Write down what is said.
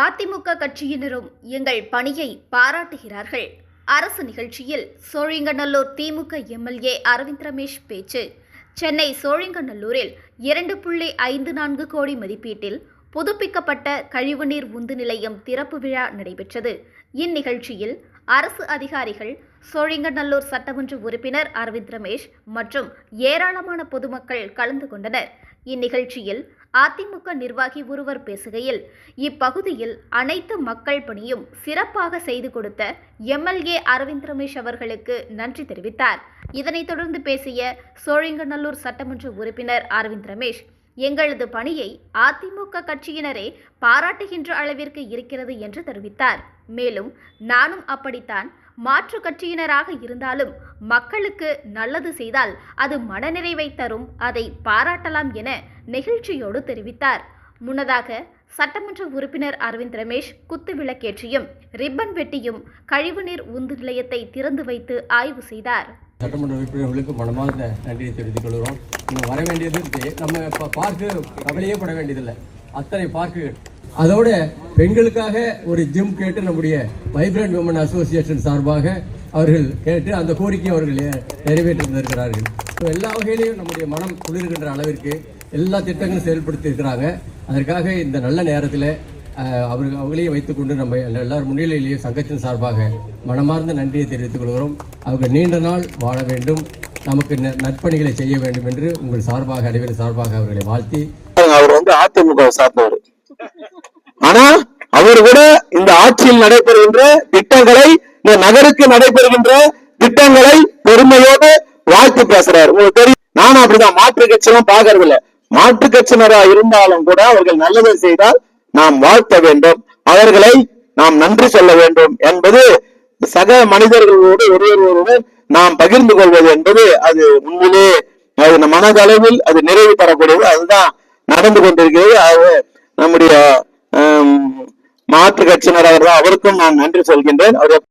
அதிமுக கட்சியினரும் எங்கள் பணியை பாராட்டுகிறார்கள். அரசு நிகழ்ச்சியில் சோழிங்கநல்லூர் திமுக எம்எல்ஏ அரவிந்த் ரமேஷ் பேச்சு. சென்னை சோழிங்கநல்லூரில் இரண்டு புள்ளி ஐந்து நான்கு கோடி மதிப்பீட்டில் புதுப்பிக்கப்பட்ட கழிவுநீர் உந்து நிலையம் திறப்பு விழா நடைபெற்றது. இந்நிகழ்ச்சியில் அரசு அதிகாரிகள் சோழிங்கநல்லூர் சட்டமன்ற உறுப்பினர் அரவிந்த் ரமேஷ் மற்றும் ஏராளமான பொதுமக்கள் கலந்து கொண்டனர். இந்நிகழ்ச்சியில் அதிமுக நிர்வாகி ஒருவர் பேசுகையில் இப்பகுதியில் அனைத்து மக்கள் பணியும் சிறப்பாக செய்து கொடுத்த எம்எல்ஏ அரவிந்த் ரமேஷ் அவர்களுக்கு நன்றி தெரிவித்தார். இதனைத் தொடர்ந்து பேசிய சோழிங்கநல்லூர் சட்டமன்ற உறுப்பினர் அரவிந்த் ரமேஷ் எங்களது பணியை அதிமுக கட்சியினரே பாராட்டுகின்ற அளவிற்கு இருக்கிறது என்று தெரிவித்தார். மேலும் நானும் அப்படித்தான் மாற்று கட்சியினராக இருந்தாலும் மக்களுக்கு நல்லது செய்தால் அது மனநிறைவை தரும் அதை பாராட்டலாம் என நெகிழ்ச்சியோடு தெரிவித்தார். முன்னதாக சட்டமன்ற உறுப்பினர் அரவிந்த் ரமேஷ் குத்து விளக்கேற்றியும் ரிப்பன் வெட்டியும் கழிவுநீர் உந்து நிலையத்தை திறந்து வைத்து ஆய்வு செய்தார். சட்டமன்ற உறுப்பினர்களுக்கு மனமார்ந்த நன்றியை தெரிவித்துக் கொள்கிறோம். இன்னும் வர வேண்டியது நம்ம இப்போ பார்க்கு கவலையே பட வேண்டியதில்லை. அத்தனை பார்க்குகள் அதோட பெண்களுக்காக ஒரு ஜிம் கேட்டு நம்முடைய வைப்ரண்ட் உமன் அசோசியேஷன் சார்பாக அவர்கள் கேட்டு அந்த கோரிக்கையை அவர்கள் நிறைவேற்றி தந்திருக்கிறார்கள் ஸோ எல்லா வகையிலையும் நம்முடைய மனம் குளிர்கின்ற அளவிற்கு எல்லா திட்டங்களும் செயல்படுத்தி இருக்கிறாங்க. அதற்காக இந்த நல்ல நேரத்தில் அவர்கள் அவங்களையும் வைத்துக்கொண்டு நம்ம எல்லார் முன்னிலையிலேயே சங்கத்தின் சார்பாக மனமார்ந்த நன்றியை தெரிவித்துக் கொள்கிறோம். அவர்கள் நீண்ட நாள் வாழ வேண்டும். நமக்கு நற்பணிகளை செய்ய வேண்டும் என்று உங்கள் சார்பாக அனைவரின் சார்பாக அவர்களை வாழ்த்தி. அவர் வந்து அதிமுக சார்ந்தவர். ஆனா அவர் கூட இந்த ஆட்சியில் நடைபெறுகின்ற திட்டங்களை இந்த நகருக்கு நடைபெறுகின்ற திட்டங்களை பெருமையோடு வாழ்த்து பேசுறாரு. உங்களுக்கு தெரியும் நானும் அப்படிதான் மாற்று கட்சியெல்லாம் பாக்குறது இல்ல மாற்று கட்சியினரா இருந்தாலும் கூட அவர்கள் நல்லதை செய்தால் நாம் வாழ்த்த வேண்டும். அவர்களை நாம் நன்றி சொல்ல வேண்டும் என்பது சக மனிதர்களோடு ஒருவருடன் நாம் பகிர்ந்து கொள்வது என்பது அது உண்மையிலே அது மனதளவில் அது நிறைவு தரக்கூடியது. அதுதான் நடந்து கொண்டிருக்கிறது. அது நம்முடைய மாற்று கட்சியினர் அவர்கள் அவருக்கும் நான் நன்றி சொல்கின்றேன். அவர்